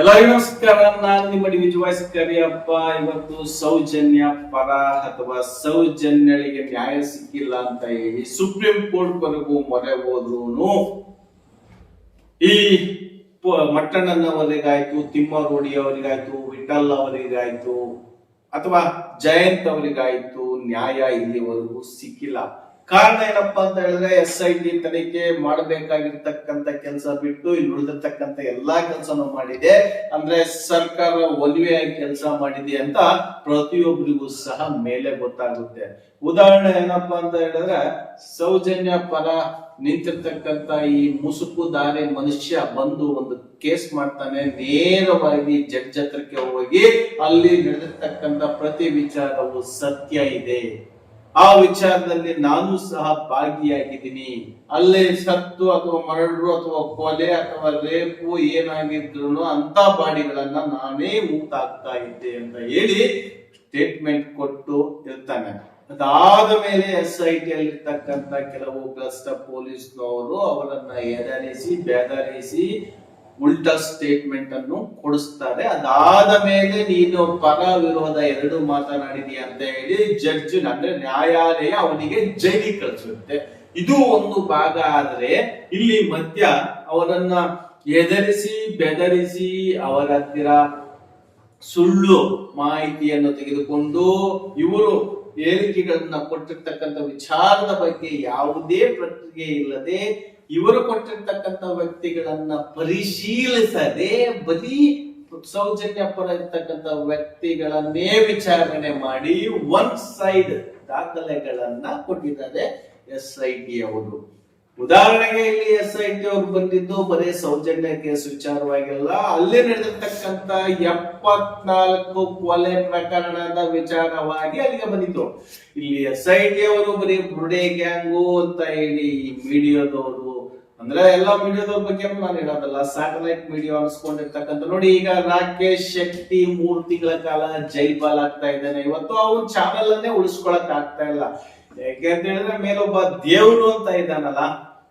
ಎಲ್ಲರಿಗೂ ನಮಸ್ಕಾರ. ನಾನು ನಿಮ್ಮ ಡಿ ವಿಜಯವಾಯ್ಸ್ ಕರಿಯಪ್ಪ ಇವತ್ತು ಸೌಜನ್ಯ ಪರ ಅಥವಾ ಸೌಜನ್ಯಳಿಗೆ ನ್ಯಾಯ ಸಿಕ್ಕಿಲ್ಲ ಅಂತ ಹೇಳಿ ಸುಪ್ರೀಂ ಕೋರ್ಟ್ ವರೆಗೂ ಮೊರೆ ಹೋದ್ರು ಈ ಮಟ್ಟಣ್ಣನವರಿಗಾಯ್ತು ತಿಮ್ಮರೋಡಿ ಅವರಿಗಾಯ್ತು ವಿಠಲ್ ಅವರಿಗಾಯ್ತು ಅಥವಾ ಜಯಂತ್ ಅವರಿಗಾಯ್ತು ನ್ಯಾಯ ಇಲ್ಲಿವರೆಗೂ ಸಿಕ್ಕಿಲ್ಲ. ಕಾರಣ ಏನಪ್ಪಾ ಅಂತ ಹೇಳಿದ್ರೆ ಎಸ್ ಐ ಟಿ ತನಿಖೆ ಮಾಡಬೇಕಾಗಿರ್ತಕ್ಕಂತ ಕೆಲಸ ಬಿಟ್ಟು ಇಲ್ಲಿ ಉಳಿದಿರ್ತಕ್ಕಂಥ ಎಲ್ಲಾ ಕೆಲಸನೂ ಮಾಡಿದೆ. ಅಂದ್ರೆ ಸರ್ಕಾರ ಒಲಿವೆಯಾಗಿ ಕೆಲಸ ಮಾಡಿದೆ ಅಂತ ಪ್ರತಿಯೊಬ್ಬರಿಗೂ ಸಹ ಮೇಲೆ ಗೊತ್ತಾಗುತ್ತೆ. ಉದಾಹರಣೆ ಏನಪ್ಪಾ ಅಂತ ಹೇಳಿದ್ರೆ ಸೌಜನ್ಯ ಪರ ನಿಂತಿರ್ತಕ್ಕಂತ ಈ ಮುಸುಕು ದಾರಿ ಮನುಷ್ಯ ಬಂದು ಒಂದು ಕೇಸ್ ಮಾಡ್ತಾನೆ, ನೇರವಾಗಿ ಜಡ್ಜ್ ಹತ್ರಕ್ಕೆ ಹೋಗಿ ಅಲ್ಲಿ ನಡೆದಿರ್ತಕ್ಕಂತ ಪ್ರತಿ ವಿಚಾರವು ಸತ್ಯ ಇದೆ. ಆ ವಿಚಾರದಲ್ಲಿ ನಾನು ಸಹ ಭಾಗಿಯಾಗಿದ್ದೀನಿ. ಅಲ್ಲೇ ಸತ್ತು ಅಥವಾ ಮರಳು ಅಥವಾ ಕೊಲೆ ಅಥವಾ ರೇಪು ಏನಾಗಿದ್ರು ಅಂತ ಬಾಡಿಗಳನ್ನ ನಾನೇ ಊಟಾಗ್ತಾ ಇದ್ದೆ ಅಂತ ಹೇಳಿ ಸ್ಟೇಟ್ಮೆಂಟ್ ಕೊಟ್ಟು ಇರ್ತಾನೆ ಅದಾದ ಮೇಲೆ ಎಸ್ ಐ ಟಿ ಅಲ್ಲಿರ್ತಕ್ಕಂತ ಕೆಲವು ಭ್ರಷ್ಟ ಪೊಲೀಸ್ನವರು ಅವರನ್ನ ಎದರಿಸಿ, ಬೆದರಿಸಿ ಉಲ್ಟಾ ಸ್ಟೇಟ್ಮೆಂಟ್ ಅನ್ನು ಕೊಡಿಸ್ತಾರೆ. ಅದಾದ ಮೇಲೆ ನೀನು ಪರ ವಿರೋಧ ಎರಡು ಮಾತನಾಡಿದೀಯ ಅಂತ ಹೇಳಿ ಜಡ್ಜ್ ಅಂದ್ರೆ ನ್ಯಾಯಾಲಯ ಅವನಿಗೆ ಜೈಲಿ ಕಳಿಸುತ್ತೆ. ಇದು ಒಂದು ಭಾಗ ಆದ್ರೆ ಇಲ್ಲಿ ಮಧ್ಯ ಅವರನ್ನ ಎದರಿಸಿ, ಬೆದರಿಸಿ ಅವರ ಹತ್ತಿರ ಸುಳ್ಳು ಮಾಹಿತಿಯನ್ನು ತೆಗೆದುಕೊಂಡು ಇವರು ಹೇಳಿಕೆಗಳನ್ನ ಕೊಟ್ಟಿರ್ತಕ್ಕಂಥ ವಿಚಾರದ ಬಗ್ಗೆ ಯಾವುದೇ ಪ್ರಕ್ರಿಯೆ ಇಲ್ಲದೆ ಇವರು ಕೊಟ್ಟಿರ್ತಕ್ಕಂಥ ವ್ಯಕ್ತಿಗಳನ್ನ ಪರಿಶೀಲಿಸದೆ ಬರೀ ಸೌಜನ್ಯ ಪರ ಇರ್ತಕ್ಕಂಥ ವ್ಯಕ್ತಿಗಳನ್ನೇ ವಿಚಾರಣೆ ಮಾಡಿ ಒನ್ ಸೈಡ್ ದಾಖಲೆಗಳನ್ನ ಕೊಟ್ಟಿದ್ದಾರೆ ಎಸ್ ಐ ಟಿ ಅವರು. ಉದಾಹರಣೆಗೆ ಇಲ್ಲಿ ಎಸ್ ಐ ಟಿ ಅವರು ಬಂದಿದ್ದು ಬರೀ ಸೌಜನ್ಯ ಕೇಸ್ ವಿಚಾರವಾಗಿಲ್ಲ. ಅಲ್ಲಿ ನಡೆದಿರ್ತಕ್ಕಂತ ಎಪ್ಪತ್ನಾಲ್ಕು ಕೊಲೆ ಪ್ರಕರಣದ ವಿಚಾರವಾಗಿ ಅಲ್ಲಿಗೆ ಬಂದಿತ್ತು. ಇಲ್ಲಿ ಎಸ್ ಐ ಟಿ ಅವರು ಬರೀ ಬ್ರುಡೆ ಗ್ಯಾಂಗು ಅಂತ ಹೇಳಿ ಮೀಡಿಯಾದವರು ಅಂದ್ರೆ ಎಲ್ಲಾ ಮೀಡಿಯಾದ ಬಗ್ಗೆ ನಾನು ಹೇಳೋದಲ್ಲ ಸ್ಯಾಟಲೈಟ್ ಮೀಡಿಯಾ ಅನ್ಸ್ಕೊಂಡಿರ್ತಕ್ಕಂಥ ನೋಡಿ ಈಗ ರಾಕೇಶ್ ಶೆಟ್ಟಿ ಮೂರು ತಿಂಗಳ ಕಾಲ ಜೈಲ್ ಬಾಲ್ ಆಗ್ತಾ ಇದ್ದಾನೆ. ಇವತ್ತು ಅವನ್ ಚಾನಲ್ ಅನ್ನೇ ಉಳಿಸ್ಕೊಳಕ್ ಆಗ್ತಾ ಇಲ್ಲ. ಯಾಕೆ ಅಂತ ಹೇಳಿದ್ರೆ ಮೇಲೊಬ್ಬ ದೇವ್ರು ಅಂತ ಇದ್ದಾನಲ್ಲ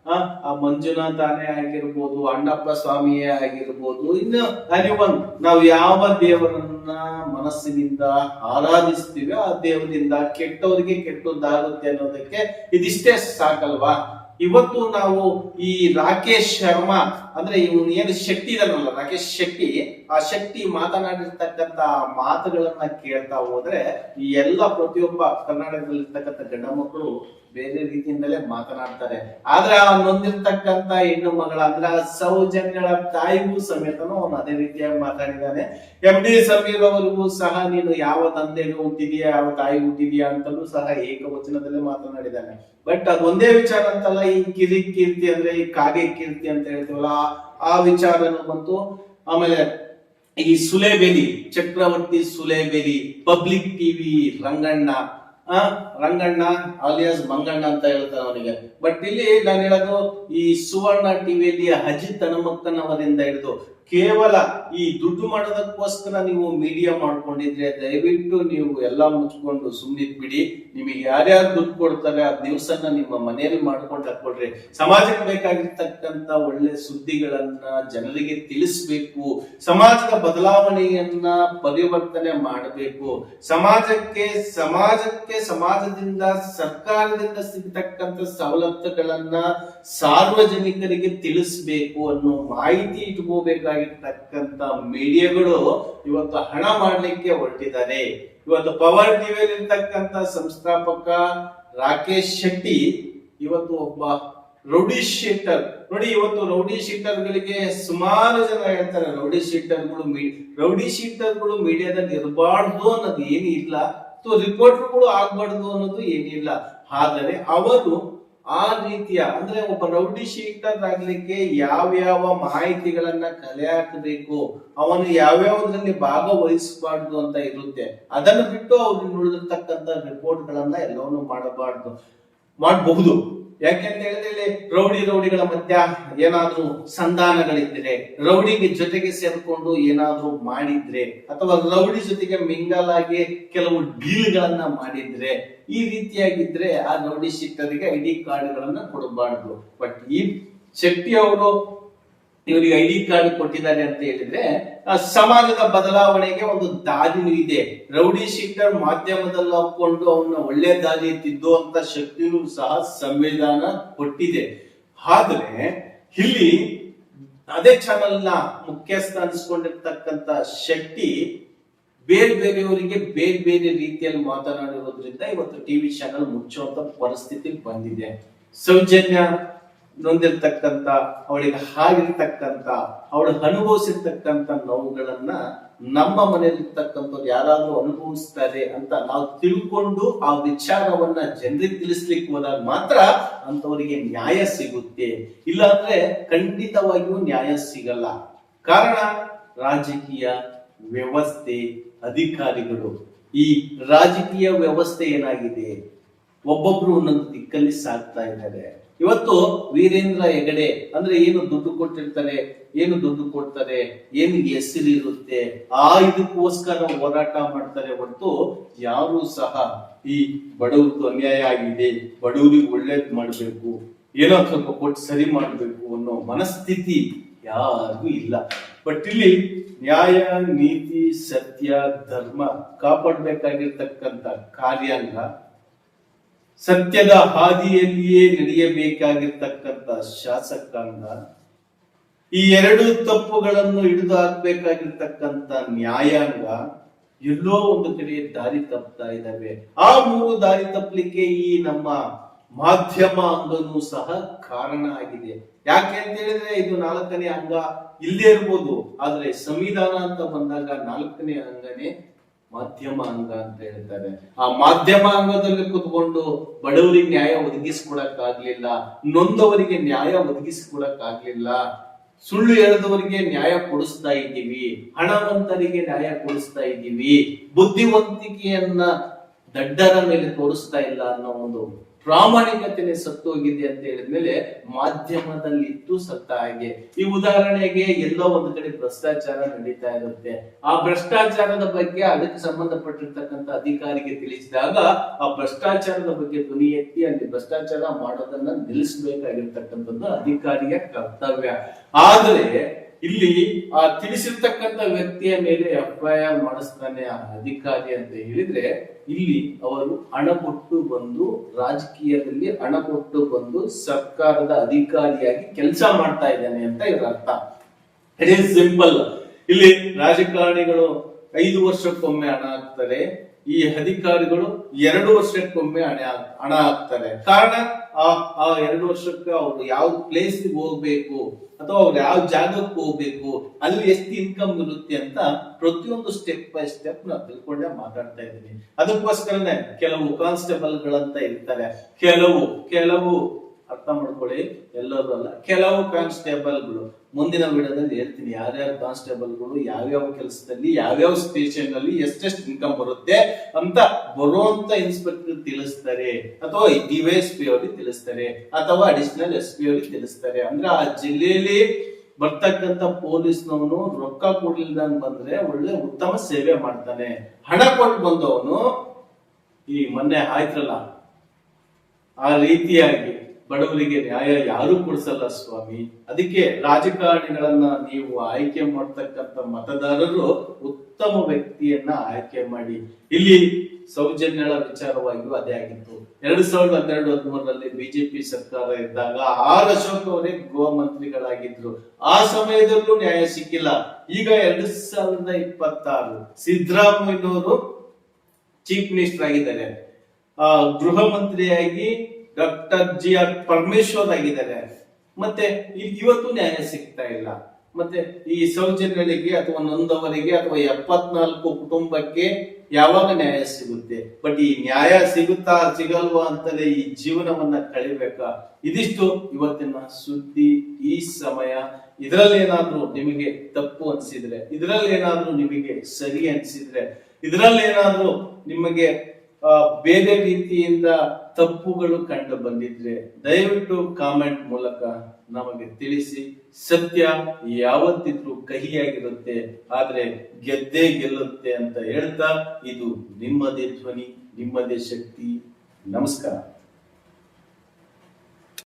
ಆ, ಮಂಜುನಾಥ್ ಆನೆ ಆಗಿರ್ಬೋದು ಅಣ್ಣಪ್ಪ ಸ್ವಾಮಿಯೇ ಆಗಿರ್ಬೋದು ಇನ್ನು ಅನಿವನ್ ನಾವು ಯಾವ ದೇವರನ್ನ ಮನಸ್ಸಿನಿಂದ ಆರಾಧಿಸ್ತೀವಿ ಆ ದೇವರಿಂದ ಕೆಟ್ಟವರಿಗೆ ಕೆಟ್ಟದ್ದಾಗುತ್ತೆ ಅನ್ನೋದಕ್ಕೆ ಇದಿಷ್ಟೇ ಸಾಕಲ್ವಾ? ಇವತ್ತು ನಾವು ಈ ರಾಕೇಶ್ ಶರ್ಮಾ, ಅಂದ್ರೆ ಇವನು ಏನು ಶಕ್ತಿ ಇದನ್ನಲ್ಲ ರಾಕೇಶ್ ಶೆಟ್ಟಿ, ಆ ಶಕ್ತಿ ಮಾತನಾಡಿರ್ತಕ್ಕಂತ ಮಾತುಗಳನ್ನ ಕೇಳ್ತಾ ಹೋದ್ರೆ ಈ ಎಲ್ಲ ಪ್ರತಿಯೊಬ್ಬ ಕರ್ನಾಟಕದಲ್ಲಿರ್ತಕ್ಕಂಥ ಗಂಡ ಮಕ್ಕಳು ಬೇರೆ ರೀತಿಯಿಂದಲೇ ಮಾತನಾಡ್ತಾರೆ. ಆದ್ರೆ ಆ ಹೆಣ್ಣು ಮಗಳ, ಅಂದ್ರೆ ಆ ಸೌಜನ್ಯಗಳ ತಾಯಿಗೂ ಸಮೇತನು ಅವನು ಅದೇ ರೀತಿಯಾಗಿ ಮಾತಾಡಿದ್ದಾನೆ. ಎಂ ಡಿ ಸಮೀರ್ ಅವರಿಗೂ ಸಹ ನೀನು ಯಾವ ತಂದೆಗೆ ಹುಟ್ಟಿದೀಯಾ, ಯಾವ ತಾಯಿ ಹುಟ್ಟಿದೀಯಾ ಅಂತಲೂ ಸಹ ಏಕವಚನದಲ್ಲೇ ಮಾತನಾಡಿದ್ದಾನೆ. ಬಟ್ ಅದೊಂದೇ ವಿಚಾರ ಅಂತಲ್ಲ, ಈ ಕಿರಿ ಕೀರ್ತಿ ಅಂದ್ರೆ ಈ ಕಾಗೆ ಕೀರ್ತಿ ಅಂತ ಹೇಳ್ತೀವಲ್ಲ, ಆ- ವಿಚಾರನು ಬಂತು. ಆಮೇಲೆ ಈ Sulibele, Chakravarti Sulibele, public TV Ranganna Ranganna alias Manganna ಅಂತ ಹೇಳ್ತಾರೆ ಅವನಿಗೆ ಬಟ್ ಇಲ್ಲಿ ನಾನು ಹೇಳೋದು, ಈ ಸುವರ್ಣ ಟಿವಿಯಲ್ಲಿ ಅಜಿತ್ ಹನುಮಕ್ಕನವರಿಂದ ಹಿಡಿದು ಕೇವಲ ಈ ದುಡ್ಡು ಮಾಡೋದಕ್ಕೋಸ್ಕರ ನೀವು ಮೀಡಿಯಾ ಮಾಡ್ಕೊಂಡಿದ್ರೆ ದಯವಿಟ್ಟು ನೀವು ಎಲ್ಲ ಮುಚ್ಕೊಂಡು ಸುಮ್ಮನೆ ಬಿಡಿ. ನಿಮಗೆ ಯಾರ್ಯಾರು ದುಡ್ಡು ಕೊಡ್ತಾರೆ ಆ ದಿವಸನ ನಿಮ್ಮ ಮನೆಯಲ್ಲಿ ಮಾಡ್ಕೊಂಡು ಹಾಕೊಳ್ರಿ ಸಮಾಜಕ್ಕೆ ಬೇಕಾಗಿರ್ತಕ್ಕಂತ ಒಳ್ಳೆ ಸುದ್ದಿಗಳನ್ನ ಜನರಿಗೆ ತಿಳಿಸ್ಬೇಕು. ಸಮಾಜದ ಬದಲಾವಣೆಯನ್ನ ಪರಿವರ್ತನೆ ಮಾಡಬೇಕು. ಸಮಾಜಕ್ಕೆ ಸಮಾಜಕ್ಕೆ, ಸಮಾಜದಿಂದ ಸರ್ಕಾರದಿಂದ ಸಿಗತಕ್ಕಂತ ಸವಲತ್ತುಗಳನ್ನ ಸಾರ್ವಜನಿಕರಿಗೆ ತಿಳಿಸ್ಬೇಕು ಅನ್ನೋ ಮಾಹಿತಿ ಇಟ್ಕೋಬೇಕಾಗಿರ್ತಕ್ಕಂತ ಮೀಡಿಯಾಗಳು ಇವತ್ತು ಹಣ ಮಾಡಲಿಕ್ಕೆ ಹೊರಟಿದ್ದಾರೆ. ಇವತ್ತು ಪವರ್ ಟಿವಿಯಲ್ಲಿ ಇರ್ತಕ್ಕಂಥ ಸಂಸ್ಥಾಪಕ ರಾಕೇಶ್ ಶೆಟ್ಟಿ ಇವತ್ತು ಒಬ್ಬ ರೌಡಿ ಶೀಟರ್. ನೋಡಿ, ಇವತ್ತು ರೌಡಿ ಶೀಟರ್ಗಳಿಗೆ ಸುಮಾರು ಜನ ಹೇಳ್ತಾರೆ ರೌಡಿ ಶೀಟರ್ಗಳು ರೌಡಿ ಶೀಟರ್ಗಳು ಮೀಡಿಯಾದಲ್ಲಿ ಇರಬಾರ್ದು ಅನ್ನೋದು ಏನು ಇಲ್ಲ ರಿಪೋರ್ಟರ್ಗಳು ಆಗ್ಬಾರ್ದು ಅನ್ನೋದು ಏನಿಲ್ಲ. ಆದರೆ ಅವರು ಆ ರೀತಿಯ, ಅಂದ್ರೆ ಒಬ್ಬ ರೌಡಿ ಶೀಟರ್ ಆಗ್ಲಿಕ್ಕೆ ಯಾವ್ಯಾವ ಮಾಹಿತಿಗಳನ್ನ ಕಲೆ ಹಾಕಬೇಕು, ಅವನು ಯಾವ್ಯಾವದ್ರಲ್ಲಿ ಭಾಗವಹಿಸಬಾರ್ದು ಅಂತ ಇರುತ್ತೆ, ಅದನ್ನು ಬಿಟ್ಟು ಅವ್ರಿಗೆ ಉಳಿದಿರ್ತಕ್ಕಂಥ ರಿಪೋರ್ಟ್ ಗಳನ್ನ ಎಲ್ಲವನ್ನೂ ಮಾಡಬಾರ್ದು. ಮಾಡಬಹುದು. ಯಾಕೆಂತ ಹೇಳಿದ್ರೆ ರೌಡಿ ರೌಡಿಗಳ ಮಧ್ಯ ಏನಾದ್ರೂ ಸಂಧಾನಗಳಿದ್ರೆ, ರೌಡಿಗೆ ಜೊತೆಗೆ ಸೇರ್ಕೊಂಡು ಏನಾದ್ರೂ ಮಾಡಿದ್ರೆ, ಅಥವಾ ರೌಡಿ ಜೊತೆಗೆ ಮಿಂಗಲ್ ಆಗಿ ಕೆಲವು ಡೀಲ್ಗಳನ್ನ ಮಾಡಿದ್ರೆ, ಈ ರೀತಿಯಾಗಿದ್ರೆ ಆ ರೌಡಿ ಶೀಟರಿಗೆ ಐ ಡಿ ಕಾರ್ಡ್ಗಳನ್ನ ಕೊಡಬಾರ್ದು. ಬಟ್ ಈ ಶೆಟ್ಟಿ ಅವರು ಇವರಿಗೆ ಐ ಡಿ ಕಾರ್ಡ್ ಕೊಟ್ಟಿದ್ದಾರೆ ಅಂತ ಹೇಳಿದ್ರೆ ಸಮಾಜದ ಬದಲಾವಣೆಗೆ ಒಂದು ದಾರಿನೂ ಇದೆ. ರೌಡಿ ಶೀಟರ್ ಮಾಧ್ಯಮದಲ್ಲಿ ಹಾಕೊಂಡು ಅವನ್ನ ಒಳ್ಳೆ ದಾರಿ ತಿದ್ದುವಂತ ಶಕ್ತಿಯೂ ಸಹ ಸಂವಿಧಾನ ಕೊಟ್ಟಿದೆ. ಆದ್ರೆ, ಇಲ್ಲಿ ಅದೇ ಚಾನಲ್ನ ಮುಖ್ಯಸ್ಥ ಅನಿಸ್ಕೊಂಡಿರ್ತಕ್ಕಂತ ಶಕ್ತಿ ಬೇರೆ ಬೇರೆಯವರಿಗೆ ಬೇರೆ ಬೇರೆ ರೀತಿಯಲ್ಲಿ ಮಾತನಾಡಿರೋದ್ರಿಂದ ಇವತ್ತು ಟಿವಿ ಚಾನಲ್ ಮುಚ್ಚುವಂತ ಪರಿಸ್ಥಿತಿ ಬಂದಿದೆ. ಸೌಜನ್ಯ ನೊಂದಿರ್ತಕ್ಕಂತ ಅವಳಿಗೆ ಹಾಗಿರ್ತಕ್ಕಂಥ, ಅವಳು ಅನುಭವಿಸಿರ್ತಕ್ಕಂಥ ನೋವುಗಳನ್ನ ನಮ್ಮ ಮನೆಯಲ್ಲಿರ್ತಕ್ಕಂಥವ್ರು ಯಾರಾದರೂ ಅನುಭವಿಸ್ತಾರೆ ಅಂತ ನಾವು ತಿಳ್ಕೊಂಡು ಆ ವಿಚಾರವನ್ನ ಜನರಿಗೆ ತಿಳಿಸ್ಲಿಕ್ಕೆ ಹೋದಾಗ ಮಾತ್ರ ಅಂತವರಿಗೆ ನ್ಯಾಯ ಸಿಗುತ್ತೆ. ಇಲ್ಲಾಂದ್ರೆ ಖಂಡಿತವಾಗಿಯೂ ನ್ಯಾಯ ಸಿಗಲ್ಲ. ಕಾರಣ, ರಾಜಕೀಯ ವ್ಯವಸ್ಥೆ, ಅಧಿಕಾರಿಗಳು. ಈ ರಾಜಕೀಯ ವ್ಯವಸ್ಥೆ ಏನಾಗಿದೆ? ಒಬ್ಬೊಬ್ರು ಒಂದೊಂದು ದಿಕ್ಕಲ್ಲಿ ಸಾಗ್ತಾ ಇದ್ದಾರೆ. ಇವತ್ತು ವೀರೇಂದ್ರ ಹೆಗಡೆ ಅಂದ್ರೆ ಏನು ದುಡ್ಡು ಕೊಟ್ಟಿರ್ತಾರೆ, ಏನು ದುಡ್ಡು ಕೊಡ್ತಾರೆ, ಏನು ಹೆಸರಿರುತ್ತೆ ಆ ಇದಕ್ಕೋಸ್ಕರ ಹೋರಾಟ ಮಾಡ್ತಾರೆ ಹೊರತು ಯಾರು ಸಹ ಈ ಬಡವ್ರದ್ದು ಅನ್ಯಾಯ ಆಗಿದೆ, ಬಡವರಿಗೆ ಒಳ್ಳೇದ್ ಮಾಡ್ಬೇಕು, ಏನೋ ಸ್ವಲ್ಪ ಕೊಟ್ಟು ಸರಿ ಮಾಡ್ಬೇಕು ಅನ್ನೋ ಮನಸ್ಥಿತಿ ಯಾರಿಗೂ ಇಲ್ಲ. ಬಟ್ ಇಲ್ಲಿ ನ್ಯಾಯ, ನೀತಿ, ಸತ್ಯ, ಧರ್ಮ ಕಾಪಾಡ್ಬೇಕಾಗಿರ್ತಕ್ಕಂಥ ಕಾರ್ಯಾಂಗ ಸತ್ಯದ ಹಾದಿಯಲ್ಲಿಯೇ ನಡೆಯಬೇಕಾಗಿರ್ತಕ್ಕಂಥ ಶಾಸಕಾಂಗ, ಈ ಎರಡು ತಪ್ಪುಗಳನ್ನು ಹಿಡಿದು ಹಾಕ್ಬೇಕಾಗಿರ್ತಕ್ಕಂಥ ನ್ಯಾಯಾಂಗ, ಎಲ್ಲೋ ಒಂದು ಕಡೆ ದಾರಿ ತಪ್ಪತಾ ಇದ್ದಾವೆ. ಆ ಮೂರು ದಾರಿ ತಪ್ಪಲಿಕ್ಕೆ ಈ ನಮ್ಮ ಮಾಧ್ಯಮ ಅಂಗನೂ ಸಹ ಕಾರಣ ಆಗಿದೆ. ಯಾಕೆ ಅಂತ ಹೇಳಿದ್ರೆ, ಇದು ನಾಲ್ಕನೇ ಅಂಗ ಇಲ್ಲೇ ಇರ್ಬೋದು. ಆದ್ರೆ ಸಂವಿಧಾನ ಅಂತ ಬಂದಾಗ ನಾಲ್ಕನೇ ಅಂಗನೇ ಮಾಧ್ಯಮ ಅಂಗ ಅಂತ ಹೇಳ್ತಾರೆ. ಆ ಮಾಧ್ಯಮ ಅಂಗದಲ್ಲಿ ಕುತ್ಕೊಂಡು ಬಡವರಿಗೆ ನ್ಯಾಯ ಒದಗಿಸ್ಕೊಡಕ್ ಆಗ್ಲಿಲ್ಲ ನೊಂದವರಿಗೆ ನ್ಯಾಯ ಒದಗಿಸ್ಕೊಡಕ್ ಆಗ್ಲಿಲ್ಲ ಸುಳ್ಳು ಹೇಳಿದವರಿಗೆ ನ್ಯಾಯ ಕೊಡಿಸ್ತಾ ಇದ್ದೀವಿ, ಹಣವಂತರಿಗೆ ನ್ಯಾಯ ಕೊಡಿಸ್ತಾ ಇದ್ದೀವಿ, ಬುದ್ಧಿವಂತಿಕೆಯನ್ನ ದಡ್ಡರ ಮೇಲೆ ತೋರಿಸ್ತಾ ಇಲ್ಲ ಅನ್ನೋ ಒಂದು ಪ್ರಾಮಾಣಿಕತೆನೇ ಸತ್ತು ಹೋಗಿದೆ ಅಂತ ಹೇಳಿದ್ಮೇಲೆ ಮಾಧ್ಯಮದಲ್ಲಿ ಇದ್ದು ಸತ್ತ ಹಾಗೆ. ಈ ಉದಾಹರಣೆಗೆ ಎಲ್ಲೋ ಒಂದು ಕಡೆ ಭ್ರಷ್ಟಾಚಾರ ನಡೀತಾ ಇರುತ್ತೆ. ಆ ಭ್ರಷ್ಟಾಚಾರದ ಬಗ್ಗೆ ಅದಕ್ಕೆ ಸಂಬಂಧಪಟ್ಟಿರ್ತಕ್ಕಂಥ ಅಧಿಕಾರಿಗೆ ತಿಳಿಸಿದಾಗ ಆ ಭ್ರಷ್ಟಾಚಾರದ ಬಗ್ಗೆ ಧ್ವನಿ ಎತ್ತಿ ಅಲ್ಲಿ ಭ್ರಷ್ಟಾಚಾರ ಮಾಡೋದನ್ನ ನಿಲ್ಲಿಸಬೇಕಾಗಿರ್ತಕ್ಕಂಥದ್ದು ಅಧಿಕಾರಿಯ ಕರ್ತವ್ಯ. ಆದರೆ ಇಲ್ಲಿ ಆ ತಿಳಿಸಿರ್ತಕ್ಕಂಥ ವ್ಯಕ್ತಿಯ ಮೇಲೆ ಎಫ್ಐಆರ್ ಮಾಡಿಸ್ತಾನೆ ಆ ಅಧಿಕಾರಿ ಅಂತ ಹೇಳಿದ್ರೆ ಇಲ್ಲಿ ಅವರು ಹಣ ಕೊಟ್ಟು ಬಂದು ರಾಜಕೀಯದಲ್ಲಿ ಹಣ ಕೊಟ್ಟು ಬಂದು ಸರ್ಕಾರದ ಅಧಿಕಾರಿಯಾಗಿ ಕೆಲಸ ಮಾಡ್ತಾ ಇದ್ದಾನೆ ಅಂತ ಇದರ ಅರ್ಥ. ಇಟ್ ಈಸ್ ಸಿಂಪಲ್ ಇಲ್ಲಿ ರಾಜಕಾರಣಿಗಳು ಐದು ವರ್ಷಕ್ಕೊಮ್ಮೆ ಹಣ ಹಾಕ್ತಾರೆ. ಈ ಅಧಿಕಾರಿಗಳು ಎರಡು ವರ್ಷಕ್ಕೊಮ್ಮೆ ಹಣ ಹಣ ಹಾಕ್ತಾರೆ. ಕಾರಣ ಆ ಎರಡು ವರ್ಷಕ್ಕೆ ಅವರು ಯಾವ ಪ್ಲೇಸ್ ಹೋಗ್ಬೇಕು? ಅಥವಾ ಅವ್ರು ಯಾವ ಜಾಗಕ್ಕೆ ಹೋಗ್ಬೇಕು, ಅಲ್ಲಿ ಎಷ್ಟು ಇನ್ಕಮ್ ಬರುತ್ತೆ ಅಂತ ಪ್ರತಿಯೊಂದು ಸ್ಟೆಪ್ ಬೈ ಸ್ಟೆಪ್ ನಾವು ತಿಳ್ಕೊಂಡೆ ಮಾತಾಡ್ತಾ ಇದ್ದೀನಿ. ಅದಕ್ಕೋಸ್ಕರನೇ ಕೆಲವು ಕಾನ್ಸ್ಟೇಬಲ್ ಗಳಂತ ಇರ್ತಾರೆ. ಕೆಲವು ಕೆಲವು ಅರ್ಥ ಮಾಡ್ಕೊಳ್ಳಿ, ಎಲ್ಲರೂ ಅಲ್ಲ. ಕೆಲವು ಕಾನ್ಸ್ಟೇಬಲ್ಗಳು, ಮುಂದಿನ ವಿಡಿಯೋದಲ್ಲಿ ಹೇಳ್ತೀನಿ ಯಾರ್ಯಾವ ಕಾನ್ಸ್ಟೇಬಲ್ಗಳು, ಯಾವ್ಯಾವ ಕೆಲಸದಲ್ಲಿ, ಯಾವ್ಯಾವ ಸ್ಟೇಷನ್ ಅಲ್ಲಿ ಎಷ್ಟೆಷ್ಟು ಇನ್ಕಮ್ ಬರುತ್ತೆ ಅಂತ ಬರುವಂತ ಇನ್ಸ್ಪೆಕ್ಟರ್ ತಿಳಿಸ್ತಾರೆ. ಅಥವಾ ಡಿವೈಎಸ್ಪಿ ಅವರಿಗೆ ತಿಳಿಸ್ತಾರೆ. ಅಥವಾ ಅಡಿಷನಲ್ ಎಸ್ ಪಿ ಅವರಿಗೆ ತಿಳಿಸ್ತಾರೆ. ಅಂದ್ರೆ ಆ ಜಿಲ್ಲೆಯಲ್ಲಿ ಬರ್ತಕ್ಕಂತ ಪೊಲೀಸ್ನವನು ರೊಕ್ಕ ಕೊಡ್ಲಿಲ್ದಂಗ್ ಬಂದ್ರೆ ಒಳ್ಳೆ ಉತ್ತಮ ಸೇವೆ ಮಾಡ್ತಾನೆ. ಹಣ ಕೊಟ್ಟು ಬಂದವನು ಈ ಮೊನ್ನೆ ಆಯ್ತ್ರಲ್ಲ ಆ ರೀತಿಯಾಗಿ ಬಡವರಿಗೆ ನ್ಯಾಯ ಯಾರು ಕೊಡಿಸಲ್ಲ ಸ್ವಾಮಿ. ಅದಕ್ಕೆ ರಾಜಕಾರಣಿಗಳನ್ನ ನೀವು ಆಯ್ಕೆ ಮಾಡ್ತಕ್ಕಂಥ ಮತದಾರರು ಉತ್ತಮ ವ್ಯಕ್ತಿಯನ್ನ ಆಯ್ಕೆ ಮಾಡಿ. ಇಲ್ಲಿ ಸೌಜನ್ಯಗಳ ವಿಚಾರವಾಗಿಯೂ ಅದೇ ಆಗಿತ್ತು. ಎರಡ್ ಸಾವಿರದ ಹನ್ನೆರಡು ಹದಿಮೂರರಲ್ಲಿ ಬಿಜೆಪಿ ಸರ್ಕಾರ ಇದ್ದಾಗ ಆರ್ ಅಶೋಕ್ ಅವರೇ ಗೃಹ ಮಂತ್ರಿಗಳಾಗಿದ್ರು. ಆ ಸಮಯದಲ್ಲೂ ನ್ಯಾಯ ಸಿಕ್ಕಿಲ್ಲ. ಈಗ ಎರಡ್ ಸಾವಿರದ ಇಪ್ಪತ್ತಾರು ಸಿದ್ದರಾಮಯ್ಯನವರು ಚೀಫ್ ಮಿನಿಸ್ಟರ್ ಆಗಿದ್ದಾರೆ. ಆ ಗೃಹ ಮಂತ್ರಿಯಾಗಿ ಡಾಕ್ಟರ್ ಜಿ ಆರ್ ಪರಮೇಶ್ವರ್ ಆಗಿದ್ದಾರೆ ಮತ್ತೆ ಇವತ್ತು ನ್ಯಾಯ ಸಿಗ್ತಾ ಇಲ್ಲ. ಮತ್ತೆ ಈ ಸೌಜನ್ಯರಿಗೆ ಅಥವಾ ನೊಂದವರಿಗೆ ಅಥವಾ ಎಪ್ಪತ್ನಾಲ್ಕು ಕುಟುಂಬಕ್ಕೆ ಯಾವಾಗ ನ್ಯಾಯ ಸಿಗುತ್ತೆ? ಬಟ್ ಈ ನ್ಯಾಯ ಸಿಗುತ್ತಾ ಸಿಗಲ್ವಾ ಅಂತಲೇ ಈ ಜೀವನವನ್ನ ಕಳಿಬೇಕಾ? ಇದಿಷ್ಟು ಇವತ್ತಿನ ಸುದ್ದಿ ಈ ಸಮಯ. ಇದರಲ್ಲಿ ಏನಾದ್ರೂ ನಿಮಗೆ ತಪ್ಪು ಅನ್ಸಿದ್ರೆ ಇದರಲ್ಲಿ ಏನಾದ್ರೂ ನಿಮಗೆ ಸರಿ ಅನ್ಸಿದ್ರೆ ಇದರಲ್ಲಿ ಏನಾದ್ರೂ ನಿಮಗೆ ಬೇರೆ ರೀತಿಯಿಂದ ತಪ್ಪುಗಳು ಕಂಡು ಬಂದಿದ್ರೆ ದಯವಿಟ್ಟು ಕಾಮೆಂಟ್ ಮೂಲಕ ನಮಗೆ ತಿಳಿಸಿ. ಸತ್ಯ ಯಾವತ್ತಿದ್ರೂ ಕಹಿಯಾಗಿರುತ್ತೆ, ಆದ್ರೆ ಗೆದ್ದೇ ಗೆಲ್ಲುತ್ತೆ ಅಂತ ಹೇಳ್ತಾ ಇದು ನಿಮ್ಮದೇ ಧ್ವನಿ, ನಿಮ್ಮದೇ ಶಕ್ತಿ. ನಮಸ್ಕಾರ.